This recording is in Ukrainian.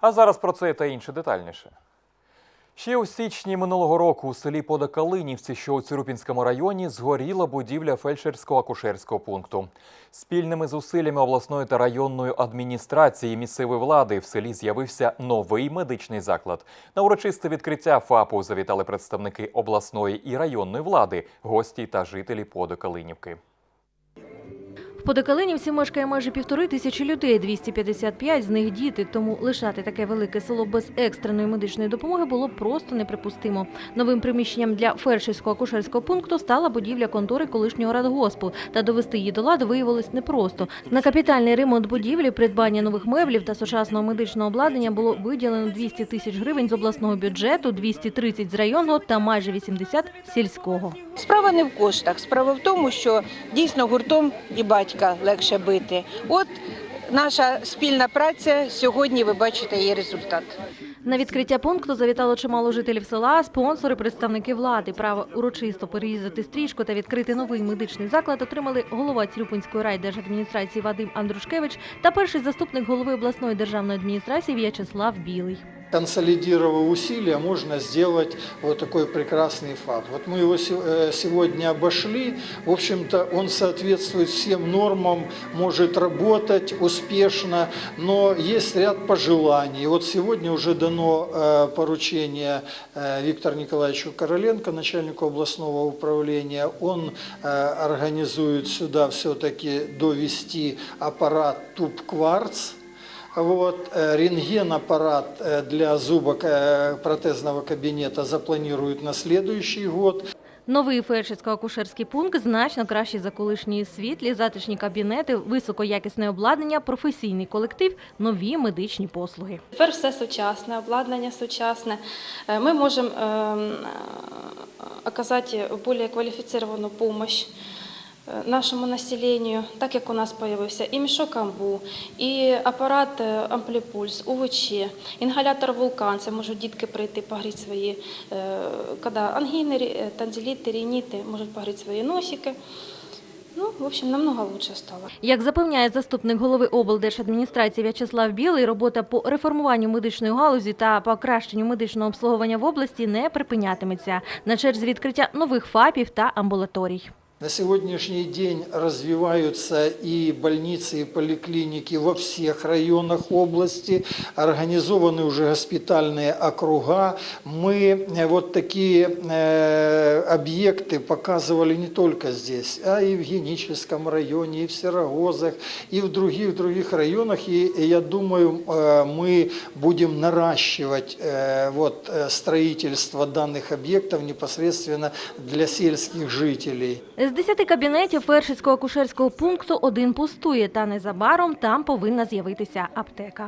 А зараз про це та інше детальніше. Ще у січні минулого року у селі Подокалинівці, що у Цюрупінському районі, згоріла будівля фельдшерсько-акушерського пункту. Спільними зусиллями обласної та районної адміністрації місцевої влади в селі з'явився новий медичний заклад. На урочисте відкриття ФАПу завітали представники обласної і районної влади, гості та жителі Подокалинівки. В Подокалинівці мешкає майже півтори тисячі людей, 255 з них діти. Тому лишати таке велике село без екстреної медичної допомоги було просто неприпустимо. Новим приміщенням для фельдшерського акушерського пункту стала будівля контори колишнього радгоспу. Та довести її до ладу виявилось непросто. На капітальний ремонт будівлі, придбання нових меблів та сучасного медичного обладнання було виділено 200 тисяч гривень з обласного бюджету, 230 з районного та майже 80 сільського. Справа не в коштах. Справа в тому, що дійсно гуртом і батька легше бити. От наша спільна праця сьогодні. Ви бачите її результат. На відкриття пункту завітало чимало жителів села, спонсори, представники влади. Право урочисто перерізати стрічку та відкрити новий медичний заклад отримали голова Цюрюпинської райдержадміністрації Вадим Андрушкевич та перший заступник голови обласної державної адміністрації В'ячеслав Білий консолидировав усилия, можно сделать вот такой прекрасный ФАП. Вот мы его се- э, сегодня обошли, в общем-то он соответствует всем нормам, может работать успешно, но есть ряд пожеланий. Вот сегодня уже дано э, поручение э, Виктору Николаевичу Короленко, начальнику областного управления. Он э, организует сюда все-таки довести аппарат туб-кварц, вот, э, рентген-аппарат э, для зубок э, протезного кабинета запланируют на следующий год. Новий фельдшерсько-акушерський пункт значно кращий за колишні світлі, затишні кабінети, високоякісне обладнання, професійний колектив, нові медичні послуги. Тепер все сучасне, обладнання сучасне. Е, Ми можемо е, м, оказати більш кваліфіціровану допомогу нашому населенню, так як у нас з'явився і мішок амбу, і апарат е, ампліпульс, УВЧ, інгалятор вулкан. Це можуть дітки прийти погріти свої, е, коли ангіни, танзеліти, рініти, можуть погріти свої носики. Ну, в общем, намного лучше стало. Як запевняє заступник голови облдержадміністрації В'ячеслав Білий, робота по реформуванню медичної галузі та покращенню медичного обслуговування в області не припинятиметься. На черзі відкриття нових ФАПів та амбулаторій. На сегодняшний день развиваются и больницы, и поликлиники во всех районах области, организованы уже госпитальные округа. Мы э, вот такие э, объекты показывали не только здесь, а и в Геническом районе, и в Серогозах, и в других других районах. И я думаю, э, мы будем наращивать э, вот, э, строительство данных объектов непосредственно для сельских жителей. З 10 кабінетів фельдшерського акушерського пункту один пустує, та незабаром там повинна з'явитися аптека.